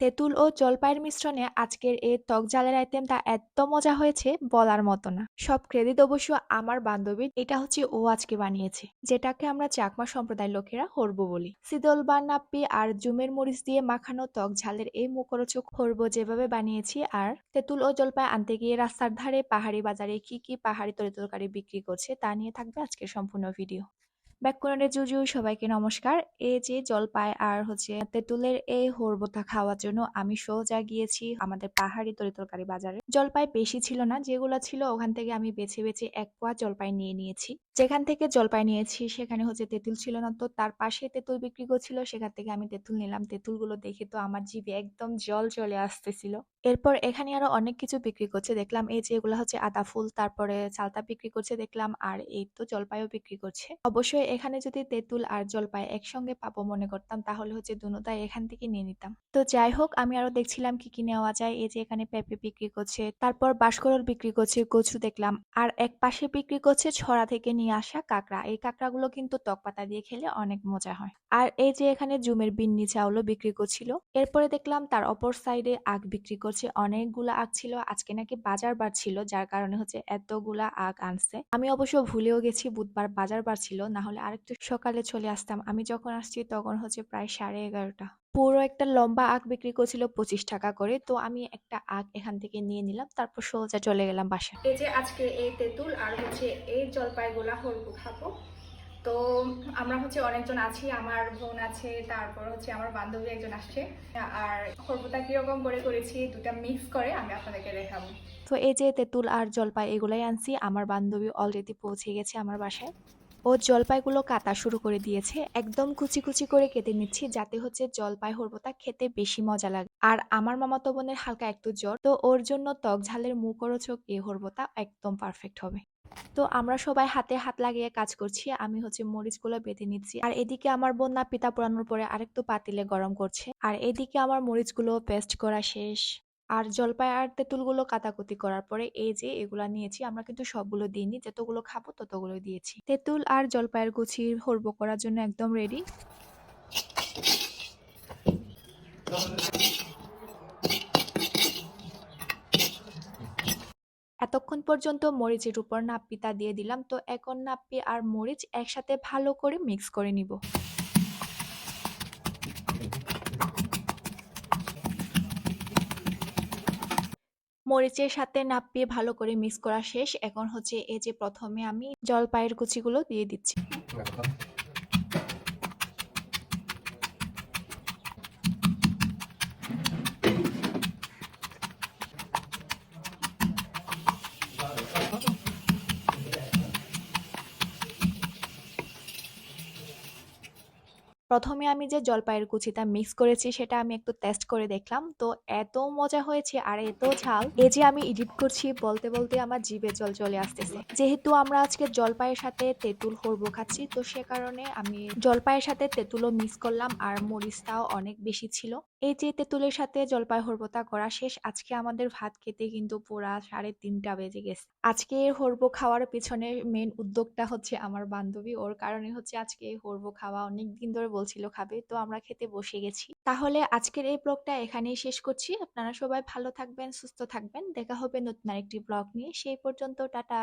তেঁতুল ও জলপাইয়ের মিশ্রণে আজকের এই টক ঝালের আইটেমটা এত মজা হয়েছে বলার মতো না। সব ক্রেডিট অবশ্য আমার বান্ধবীর, এটা হচ্ছে ও আজকে বানিয়েছে, যেটাকে আমরা চাকমা সম্প্রদায়ের লোকেরা হরবো বলি। সিদল বা নাপ্পি আর জুমের মরিচ দিয়ে মাখানো টক ঝালের এই মুখরোচক হরবো যেভাবে বানিয়েছি, আর তেঁতুল ও জলপাই আনতে গিয়ে রাস্তার ধারে পাহাড়ি বাজারে কি কি পাহাড়ি তরিতরকারি বিক্রি করছে তা নিয়ে থাকবে আজকের সম্পূর্ণ ভিডিও। ব্যাককরণের জুজু, সবাইকে নমস্কার। এই যে জলপাই আর হচ্ছে তেঁতুলের এই হরবতা খাওয়ার জন্য আমি সোজা গিয়েছি আমাদের পাহাড়ি তরিতরকারি বাজারে। জলপাই বেশি ছিল না, যেগুলো ছিল ওখান থেকে আমি বেছে বেছে এক পোয়া জলপাই নিয়ে নিয়েছি। যেখান থেকে জলপাই নিয়েছি সেখানে হচ্ছে তেঁতুল ছিল না তো, তার পাশে তেঁতুল বিক্রি করছিল, সেখান থেকে আমি তেঁতুল নিলাম। তেঁতুলগুলো দেখে তো আমার জিভে একদম জল চলে আসতেছিল। এরপর এখানে আরও অনেক কিছু বিক্রি করছে। দেখলাম এই যে এগুলো হচ্ছে আদা ফুল, তারপরে চালতা বিক্রি করছে দেখলাম, আর এই তো জলপাইও বিক্রি করছে। অবশ্যই এখানে যদি তেঁতুল আর জলপাই একসঙ্গে পাবো মনে করতাম, তাহলে হচ্ছে দুটাই এখান থেকে নিয়ে নিতাম। তো যাই হোক, আমি আরও দেখছিলাম কি কি নেওয়া যায়। এই যে এখানে পেঁপে বিক্রি করছে, তারপর বাঁশকরল বিক্রি করছে, কচু দেখলাম, আর এক পাশে বিক্রি করছে ছড়া থেকে নিয়ে আসা কাঁকড়া। এই কাঁকড়াগুলো কিন্তু টক পাতা দিয়ে খেলে অনেক মজা হয়। আর এই যে এখানে জুমের বিন্নি চাউলও বিক্রি করছিল। এরপরে দেখলাম তার অপর সাইডে আখ বিক্রি করছে। অনেকগুলা আখ ছিল, আজকে নাকি বাজার বার ছিল, যার কারণে হচ্ছে এতগুলা আখ আনছে। আমি অবশ্য ভুলেও গেছি, বুধবার বাজার বার ছিল, না হলে আরেকটু সকালে চলে আসতাম। আমি যখন আসছি তখন হচ্ছে প্রায় সাড়ে এগারোটা। পুরো একটা লম্বা আখ বিক্রি করছিল পঁচিশ টাকা করে, তো আমি একটা আখ এখান থেকে নিয়ে নিলাম, তারপর সোজা চলে গেলাম বাসায়। এই যে আজকে এই তেঁতুল আর হচ্ছে এই জলপাইগুলা হলবু খাব। তো আমরা হচ্ছে অনেকজন আছি, আমার বোন আছে, তারপর হচ্ছে আমার বান্ধবী একজন আসছে। আর হরবুতা কীরকম করে করেছি, দুটা মিক্স করে আমি আপনাদেরকে দেখাবো। তো এই যে তেঁতুল আর জলপাই এগুলাই আনছি, আমার বান্ধবী অলরেডি পৌঁছে গেছে আমার বাসায়। ও জলপাইগুলো কাটা শুরু করে দিয়েছে, একদম কুচি কুচি করে কেটে নিচ্ছি, যাতে হচ্ছে জলপাই হরবতা খেতে বেশি মজা লাগে। আর আমার মামাতো বোনের হালকা একটু জ্বর, তো ওর জন্য টক ঝালের মুখরোচক এই হরবতা একদম পারফেক্ট হবে। তো আমরা সবাই হাতে হাত লাগিয়ে কাজ করছি। আমি হচ্ছে মরিচগুলো বেঁধে নিচ্ছি। আর এদিকে আমার বোন না পিতা পোড়ানোর পরে আরেকটু পাতিলে গরম করছে। আর এদিকে আমার মরিচগুলো পেস্ট করা শেষ। আর জলপাই আর তেঁতুলগুলো কাটাকুটি করার পরে এই যে এগুলা নিয়েছি, আমরা কিন্তু সবগুলো দিইনি। যতগুলো খাব ততগুলো দিয়েছি। তেঁতুল আর জলপাইয়ের গুছি হরবো করার জন্য একদম রেডি এতক্ষণ পর্যন্ত মরিচের উপর নাপ্পিটা দিয়ে দিলাম। তো এখন নাপ্পি আর মরিচ একসাথে ভালো করে মিক্স করে নিব। মরিচের সাথে নাপ্পিয়ে ভালো করে মিক্স করা শেষ। এখন হচ্ছে এই যে প্রথমে আমি জলপাইয়ের কুচিগুলো দিয়ে দিচ্ছি। প্রথমে আমি যে জলপাইয়ের কুচিটা মিক্স করেছি, সেটা আমি একটু টেস্ট করে দেখলাম। তো এত মজা হয়েছে আর এত ঝাল। এই যে আমি এডিট করছি, বলতে বলতে আমার জিভে জল চলে আসতেছে। যেহেতু আমরা আজকে জলপাইয়ের সাথে তেঁতুল হরবো খাচ্ছি, তো সে কারণে আমি জলপাইয়ের সাথে তেঁতুলও মিক্স করলাম আর মরিচটাও অনেক বেশি ছিল। এই যে তেঁতুলের সাথে জলপাই হরবতা করা শেষ, আজকে আমাদের ভাত খেতে কিন্তু পুরা সাড়ে তিনটা বেজে গেছে। আজকে এই হরবো খাওয়ার পিছনে মেন উদ্যোগটা হচ্ছে আমার বান্ধবী। ওর কারণে হচ্ছে আজকে এই হরবো খাওয়া অনেক দিন ধরে বলছিল খাবে, তো আমরা খেতে বসে গেছি। তাহলে আজকের এই ব্লগটা এখানেই শেষ করছি। আপনারা সবাই ভালো থাকবেন, সুস্থ থাকবেন। দেখা হবে নতুন আরেকটি ব্লগ নিয়ে। সেই পর্যন্ত, টাটা!